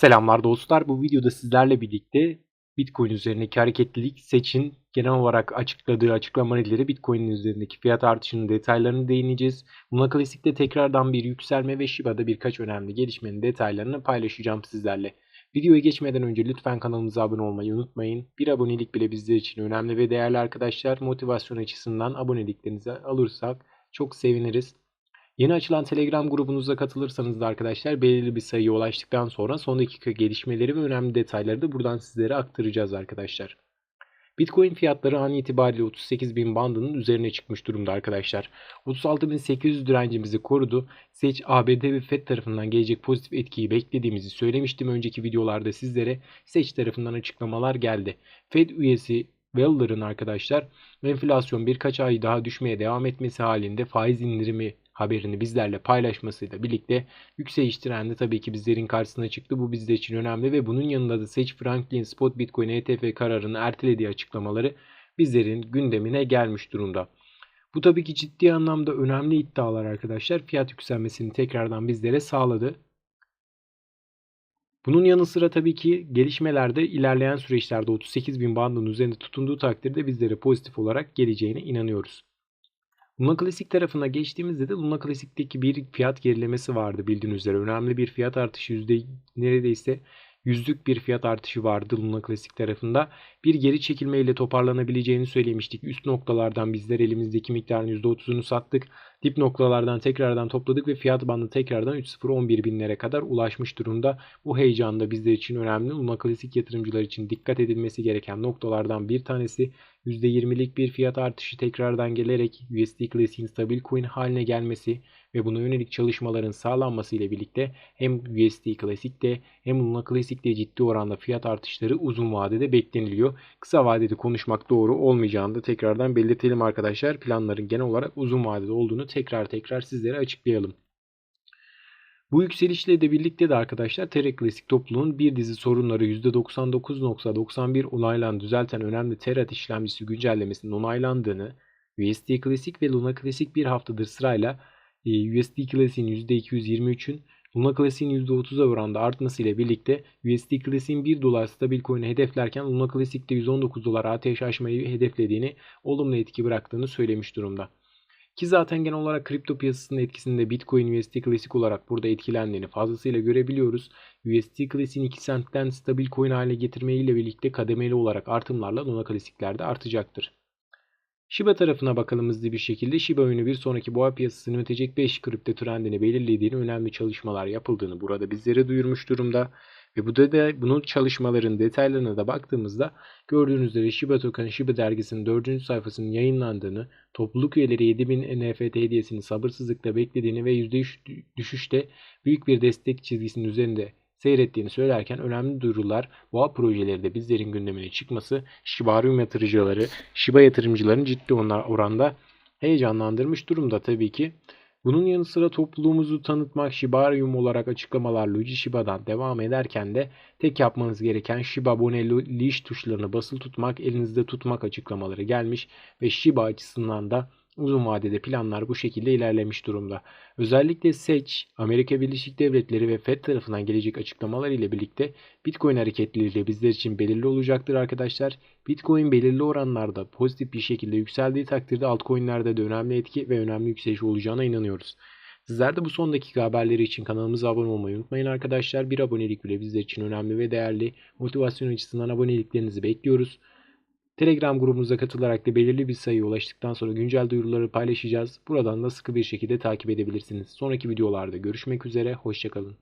Selamlar dostlar. Bu videoda sizlerle birlikte Bitcoin üzerindeki hareketlilik seçin genel olarak açıkladığı açıklamaları Bitcoin üzerindeki fiyat artışının detaylarını değineceğiz. Buna klasikte tekrardan bir yükselme ve Shiba'da birkaç önemli gelişmenin detaylarını paylaşacağım sizlerle. Videoya geçmeden önce lütfen kanalımıza abone olmayı unutmayın. Bir abonelik bile bizler için önemli ve değerli arkadaşlar. Motivasyon açısından aboneliklerinizi alırsak çok seviniriz. Yeni açılan Telegram grubunuza katılırsanız da arkadaşlar belirli bir sayıya ulaştıktan sonra son dakika gelişmeleri ve önemli detayları da buradan sizlere aktaracağız arkadaşlar. Bitcoin fiyatları an itibariyle 38.000 bandının üzerine çıkmış durumda arkadaşlar. 36.800 direncimizi korudu. Seç ABD ve FED tarafından gelecek pozitif etkiyi beklediğimizi söylemiştim önceki videolarda sizlere. Seç tarafından açıklamalar geldi. FED üyesi Weller'ın arkadaşlar enflasyon birkaç ay daha düşmeye devam etmesi halinde faiz indirimi haberini bizlerle paylaşmasıyla birlikte yükseliş trendi tabii ki bizlerin karşısına çıktı. Bu bizler için önemli ve bunun yanında da Seç Franklin Spot Bitcoin ETF kararını ertelediği açıklamaları bizlerin gündemine gelmiş durumda. Bu tabii ki ciddi anlamda önemli iddialar arkadaşlar. Fiyat yükselmesini tekrardan bizlere sağladı. Bunun yanı sıra tabii ki gelişmelerde ilerleyen süreçlerde 38 bin bandının üzerinde tutunduğu takdirde bizlere pozitif olarak geleceğine inanıyoruz. Luna Classic tarafına geçtiğimizde de Luna Classic'teki bir fiyat gerilemesi vardı bildiğiniz üzere. Önemli bir fiyat artışı yüzde neredeyse yüzlük bir fiyat artışı vardı Luna Classic tarafında. Bir geri çekilme ile toparlanabileceğini söylemiştik. Üst noktalardan bizler elimizdeki miktarın %30'unu sattık. Dip noktalardan tekrardan topladık ve fiyat bandı tekrardan 3.011 binlere kadar ulaşmış durumda. Bu heyecan da bizler için önemli. Luna Classic yatırımcılar için dikkat edilmesi gereken noktalardan bir tanesi %20'lik bir fiyat artışı tekrardan gelerek USD Classic'in stabil coin haline gelmesi ve buna yönelik çalışmaların sağlanması ile birlikte hem USD Classic'te hem Luna Classic'te ciddi oranda fiyat artışları uzun vadede bekleniliyor. Kısa vadede konuşmak doğru olmayacağını da tekrardan belirtelim arkadaşlar. Planların genel olarak uzun vadede olduğunu tekrar tekrar sizlere açıklayalım. Bu yükselişle de birlikte de arkadaşlar Terra Klasik topluluğun bir dizi sorunları %99.91 onaylan düzelten önemli Terrat işlemcisi güncellemesinin onaylandığını, USD Klasik ve Luna Klasik bir haftadır sırayla USD Classic'in %223'ün Luna Classic'in %30'a oranda artmasıyla birlikte USD Classic'in 1 dolar stabil coin'i hedeflerken Luna Classic'te 119 dolar ATH aşmayı hedeflediğini olumlu etki bıraktığını söylemiş durumda. Ki zaten genel olarak kripto piyasasının etkisinde Bitcoin USD klasik olarak burada etkilendiğini fazlasıyla görebiliyoruz. USD klasiğin 2 sentten stabil coin haline getirmeyle birlikte kademeli olarak artımlarla Luna klasiklerde artacaktır. Shiba tarafına bakalım hızlı bir şekilde. Shiba oyunu bir sonraki boğa piyasasını ötecek 5 kripto trendini belirlediğini önemli çalışmalar yapıldığını burada bizlere duyurmuş durumda. Ve bu da, bunun çalışmaların detaylarına da baktığımızda gördüğünüz üzere Shiba Token Shiba dergisinin 4. sayfasının yayınlandığını, topluluk üyeleri 7000 NFT hediyesini sabırsızlıkla beklediğini ve %3 düşüşte büyük bir destek çizgisinin üzerinde seyrettiğini söylerken önemli duyurular boğa projeleri de bizlerin gündemine çıkması Shibarium yatırımcıları, Shiba yatırımcıların ciddi oranda heyecanlandırmış durumda tabii ki. Bunun yanı sıra topluluğumuzu tanıtmak Shibarium olarak açıklamalar Luigi Shiba'dan devam ederken de tek yapmanız gereken Shiba abone leash tuşlarını basılı tutmak, elinizde tutmak açıklamaları gelmiş ve Shiba açısından da Uzun vadede planlar bu şekilde ilerlemiş durumda. Özellikle SEC, Amerika Birleşik Devletleri ve FED tarafından gelecek açıklamalar ile birlikte Bitcoin hareketliliği bizler için belirli olacaktır arkadaşlar. Bitcoin belirli oranlarda pozitif bir şekilde yükseldiği takdirde altcoin'lerde de önemli etki ve önemli yükseliş olacağına inanıyoruz. Sizler de bu son dakika haberleri için kanalımıza abone olmayı unutmayın arkadaşlar. Bir abonelik bile bizler için önemli ve değerli. Motivasyon açısından aboneliklerinizi bekliyoruz. Telegram grubumuza katılarak da belirli bir sayıya ulaştıktan sonra güncel duyuruları paylaşacağız. Buradan da sıkı bir şekilde takip edebilirsiniz. Sonraki videolarda görüşmek üzere, hoşçakalın.